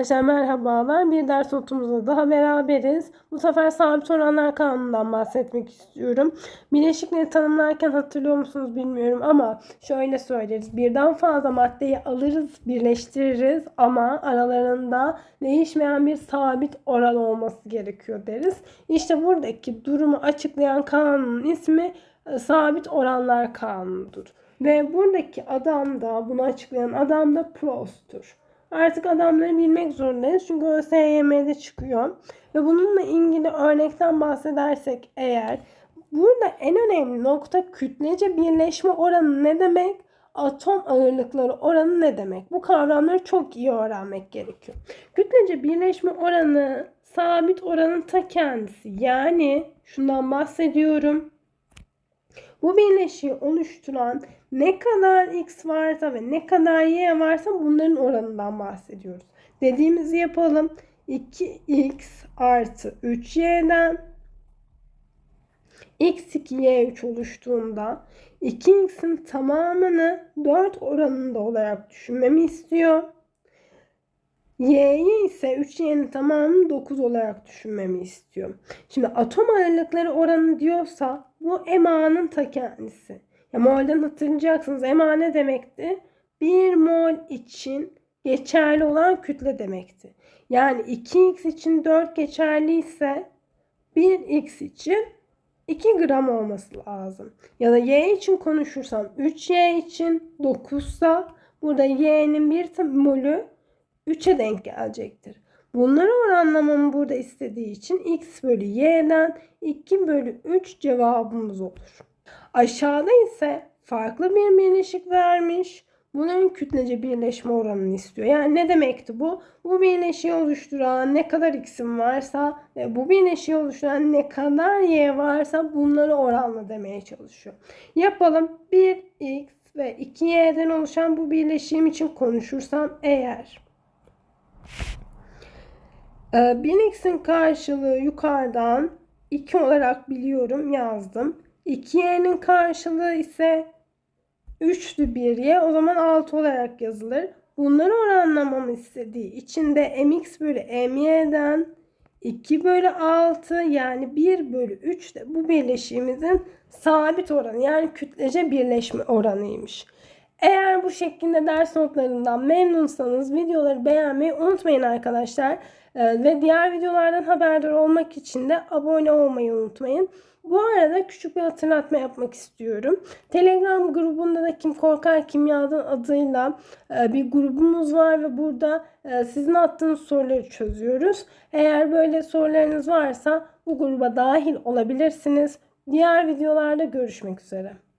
Arkadaşlar merhabalar. Bir ders notumuzda daha beraberiz. Bu sefer sabit oranlar kanunundan bahsetmek istiyorum. Bileşikleri tanımlarken hatırlıyor musunuz bilmiyorum ama şöyle söyleriz. Birden fazla maddeyi alırız, birleştiririz ama aralarında değişmeyen bir sabit oran olması gerekiyor deriz. İşte buradaki durumu açıklayan kanunun ismi e, sabit oranlar kanunudur. Ve buradaki adam da bunu açıklayan adam da Prost'tur. Artık adamları bilmek zorundayız. Çünkü ÖSYM'de çıkıyor. Ve bununla ilgili örnekten bahsedersek eğer burada en önemli nokta kütlece birleşme oranı ne demek? Atom ağırlıkları oranı ne demek? Bu kavramları çok iyi öğrenmek gerekiyor. Kütlece birleşme oranı sabit oranın ta kendisi. Yani şundan bahsediyorum. Bu birleşiği oluşturan ne kadar x varsa ve ne kadar y varsa bunların oranından bahsediyoruz. Dediğimizi yapalım. 2x artı 3y'den x2y3 oluştuğunda 2x'in tamamını 4 oranında olarak düşünmemi istiyor. Y'yi ise 3y'nin tamamını 9 olarak düşünmemi istiyor. Şimdi atom ağırlıkları oranı diyorsa bu EMA'nın ta kendisi. Ya molden hatırlayacaksınız. EMA ne demekti? 1 mol için geçerli olan kütle demekti. Yani 2x için 4 geçerli ise 1x için 2 gram olması lazım. Ya da y için konuşursam 3y için 9 ise burada y'nin bir molü 3'e denk gelecektir. Bunları oranlamamı burada istediği için x bölü y'den 2 bölü 3 cevabımız olur. Aşağıda ise farklı bir birleşik vermiş. Bunların kütlece birleşme oranını istiyor. Yani ne demekti bu? Bu birleşiği oluşturan ne kadar x'im varsa ve bu birleşiği oluşturan ne kadar y varsa bunları oranla demeye çalışıyor. Yapalım. 1x ve 2y'den oluşan bu birleşiğim için konuşursam eğer 1x'in Ee, karşılığı yukarıdan 2 olarak biliyorum yazdım. 2y'nin karşılığı ise 3'lü bir y o zaman 6 olarak yazılır. Bunları oranlamamı istediği için de mx bölü my'den 2 bölü 6 yani 1 bölü 3 de bu birleşiğimizin sabit oranı yani kütlece birleşme oranıymış. Eğer bu şekilde ders notlarından memnunsanız videoları beğenmeyi unutmayın arkadaşlar. Ee, ve diğer videolardan haberdar olmak için de abone olmayı unutmayın. Bu arada küçük bir hatırlatma yapmak istiyorum. Telegram grubunda da Kim Korkar Kimya'dan adıyla e, bir grubumuz var ve burada e, sizin attığınız soruları çözüyoruz. Eğer böyle sorularınız varsa bu gruba dahil olabilirsiniz. Diğer videolarda görüşmek üzere.